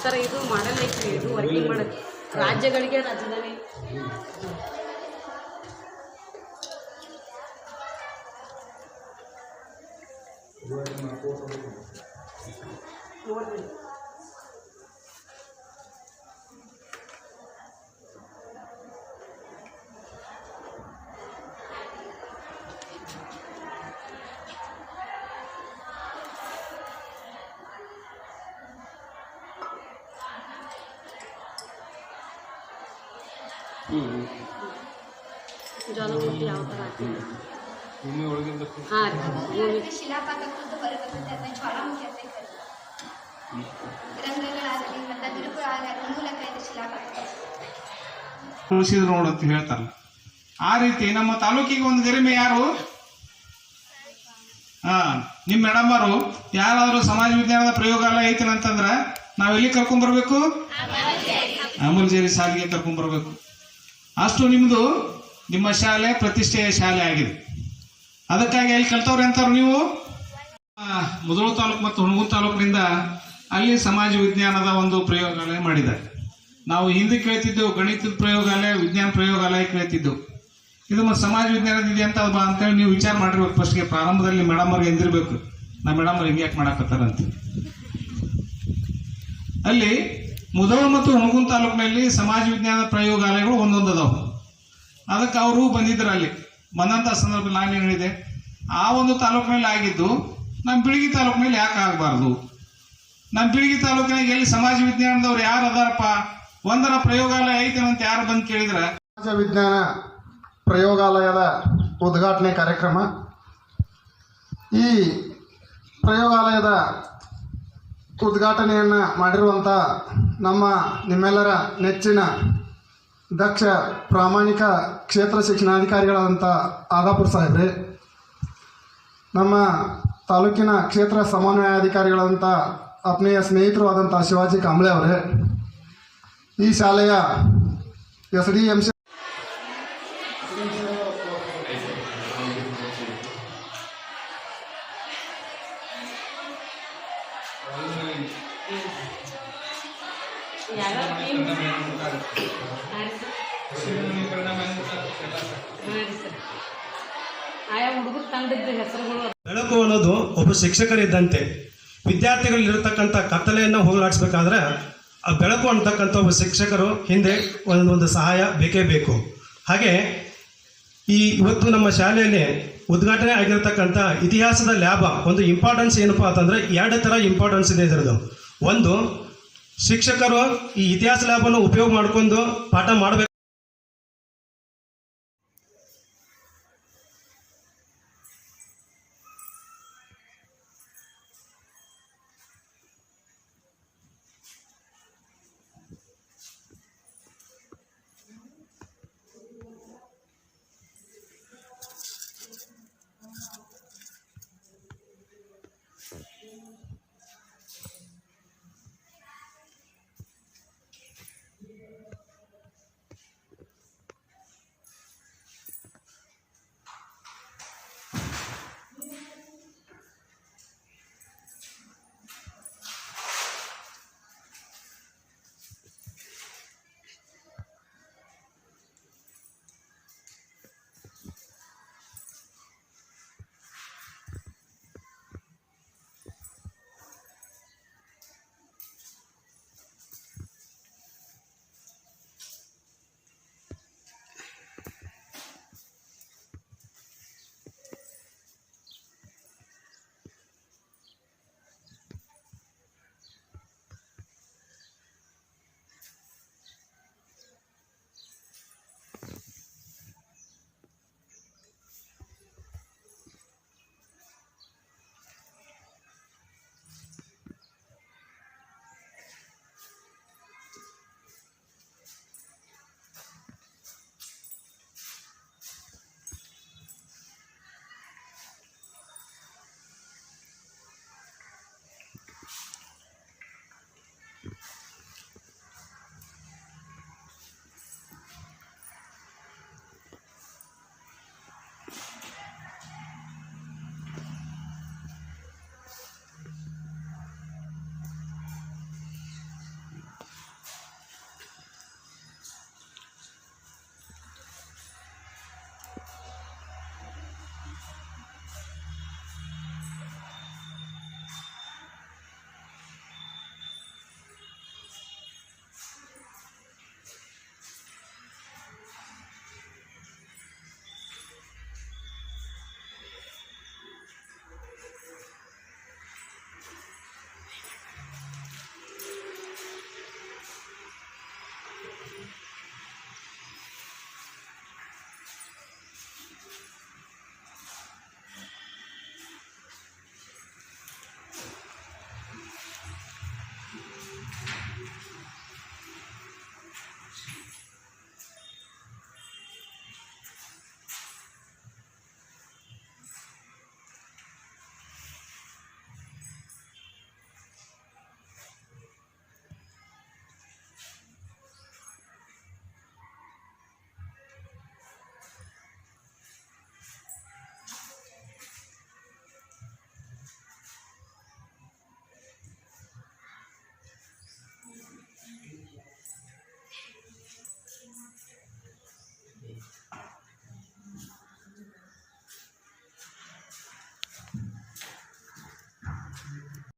Sir ಇದು ಮಾಡಲ್ life ಇದು working ಮಾಡೋದು ರಾಜ್ಯಗಳಿಗೆ ರಾಜಧಾನಿ ఒకటి जलमूर्ती अवताराची भूमी ओळखून हां भूमी शिलापाकात फक्त बरं करतात त्यांना ज्वालामुखी असं ಇದು ನೋಡು ಅಂತ ಹೇಳ್ತಾರ ಆ ರೀತಿ ನಮ್ಮ ತಾಲೂಕಿಗೆ ಒಂದು ಗರಿಮೆ ಯಾರು? ಹಾ ನಿಮ್ ಮೇಡಮ್ ಅವರು. ಯಾರಾದ್ರೂ ಸಮಾಜ ವಿಜ್ಞಾನದ ಪ್ರಯೋಗಾಲಯ ಐತಿ ಅಂತಂದ್ರ ನಾವ್ ಎಲ್ಲಿ ಕರ್ಕೊಂಡ್ ಬರ್ಬೇಕು? ಅಮೂಲ್ಜೇರಿ ಶಾಲೆಗೆ ಕರ್ಕೊಂಡ್ ಬರ್ಬೇಕು. ಅಷ್ಟು ನಿಮ್ದು ನಿಮ್ಮ ಶಾಲೆ ಪ್ರತಿಷ್ಠೆಯ ಶಾಲೆ ಆಗಿದೆ. ಅದಕ್ಕಾಗಿ ಎಲ್ಲಿ ಕಲ್ತವ್ರೆ ಅಂತಾರ ನೀವು? ಆ, ಮುಧೋಳ ತಾಲೂಕು ಮತ್ತು ಹುಣಗೂರು ತಾಲೂಕಿನಿಂದ ಅಲ್ಲಿ ಸಮಾಜ ವಿಜ್ಞಾನದ ಒಂದು ಪ್ರಯೋಗಾಲಯ ಮಾಡಿದ್ದಾರೆ. ನಾವು ಹಿಂದೆ ಕೇಳ್ತಿದ್ದೆವು ಗಣಿತದ ಪ್ರಯೋಗಾಲಯ, ವಿಜ್ಞಾನ ಪ್ರಯೋಗಾಲಯ ಕೇಳ್ತಿದ್ದೆವು ಇದು ಮತ್ತು ಸಮಾಜ ವಿಜ್ಞಾನದ ಇದೆ ಅಂತ ಬಾ ಅಂತೇಳಿ ನೀವು ವಿಚಾರ ಮಾಡಿರ್ಬೇಕು ಫಸ್ಟ್ಗೆ ಪ್ರಾರಂಭದಲ್ಲಿ ಮೇಡಮ್ ಅವ್ರಿಗೆ ಎಂದಿರ್ಬೇಕು ನಾ ಮೇಡಮ್ ಅವ್ರು ಹಿಂಗೆ ಯಾಕೆ ಅಲ್ಲಿ ಮುದೋಳ ಮತ್ತು ಹುಣಗುನ್ ತಾಲೂಕಿನಲ್ಲಿ ಸಮಾಜ ವಿಜ್ಞಾನ ಪ್ರಯೋಗಾಲಯಗಳು ಒಂದೊಂದು ಅದಾವೆ. ಅದಕ್ಕೆ ಅವರು ಬಂದಿದ್ರು ಅಲ್ಲಿ. ಬಂದಂಥ ಸಂದರ್ಭದಲ್ಲಿ ನಾನು ಹೇಳಿದೆ? ಆ ಒಂದು ತಾಲೂಕಿನಲ್ಲಿ ಆಗಿದ್ದು ನಮ್ಮ ಬಿಳಿಗಿ ತಾಲೂಕಿನಲ್ಲಿ ಯಾಕೆ ಆಗಬಾರ್ದು? ನಮ್ಮ ಪೀಳಿಗೆ ತಾಲೂಕಿನಾಗ ಎಲ್ಲಿ ಸಮಾಜ ವಿಜ್ಞಾನದವ್ರು ಯಾರು ಅದಾರಪ್ಪ? ಒಂದರ ಪ್ರಯೋಗಾಲಯ ಅಂತ ಯಾರು ಬಂದು ಕೇಳಿದ್ರೆ? ಸಮಾಜ ವಿಜ್ಞಾನ ಪ್ರಯೋಗಾಲಯದ ಉದ್ಘಾಟನೆ ಕಾರ್ಯಕ್ರಮ. ಈ ಪ್ರಯೋಗಾಲಯದ ಉದ್ಘಾಟನೆಯನ್ನು ಮಾಡಿರುವಂಥ ನಮ್ಮ ನಿಮ್ಮೆಲ್ಲರ ನೆಚ್ಚಿನ ದಕ್ಷ ಪ್ರಾಮಾಣಿಕ ಕ್ಷೇತ್ರ ಶಿಕ್ಷಣಾಧಿಕಾರಿಗಳಾದಂಥ ಆದಾಪುರ ಸಾಹೇಬ್ರೆ, ನಮ್ಮ ತಾಲೂಕಿನ ಕ್ಷೇತ್ರ ಸಮನ್ವಯಾಧಿಕಾರಿಗಳಾದಂಥ ಆತ್ಮೀಯ ಸ್ನೇಹಿತರು ಆದಂಥ ಶಿವಾಜಿ ಕಾಂಬ್ಳೆ ಅವರೇ ಈ ಶಾಲೆಯ ಎಸ್ ಡಿ ಎಂ ಸಿ ಬೆಳಕು ಅನ್ನೋದು ಒಬ್ಬ ಶಿಕ್ಷಕರಿದ್ದಂತೆ. ವಿದ್ಯಾರ್ಥಿಗಳಿರ್ತಕ್ಕಂಥ ಕತ್ತಲೆಯನ್ನು ಹೋಗಲಾಡಿಸ್ಬೇಕಾದ್ರೆ ಆ ಬೆಳಕು ಅಂತಕ್ಕಂಥ ಒಬ್ಬ ಶಿಕ್ಷಕರು ಹಿಂದೆ ಒಂದೊಂದು ಸಹಾಯ ಬೇಕೇ ಬೇಕು. ಹಾಗೆ ಈ ಇವತ್ತು ನಮ್ಮ ಶಾಲೆಯಲ್ಲಿ ಉದ್ಘಾಟನೆ ಆಗಿರತಕ್ಕಂಥ ಇತಿಹಾಸದ ಲ್ಯಾಬ ಒಂದು ಇಂಪಾರ್ಟೆನ್ಸ್ ಏನಪ್ಪ ಅಂತಂದರೆ ಎರಡು ಥರ ಇಂಪಾರ್ಟೆನ್ಸ್ ಇದೆ ಇದರದು ಒಂದು, ಶಿಕ್ಷಕರು ಈ ಇತಿಹಾಸ ಲ್ಯಾಬನ್ನು ಉಪಯೋಗ ಮಾಡ್ಕೊಂಡು ಪಾಠ ಮಾಡಬೇಕು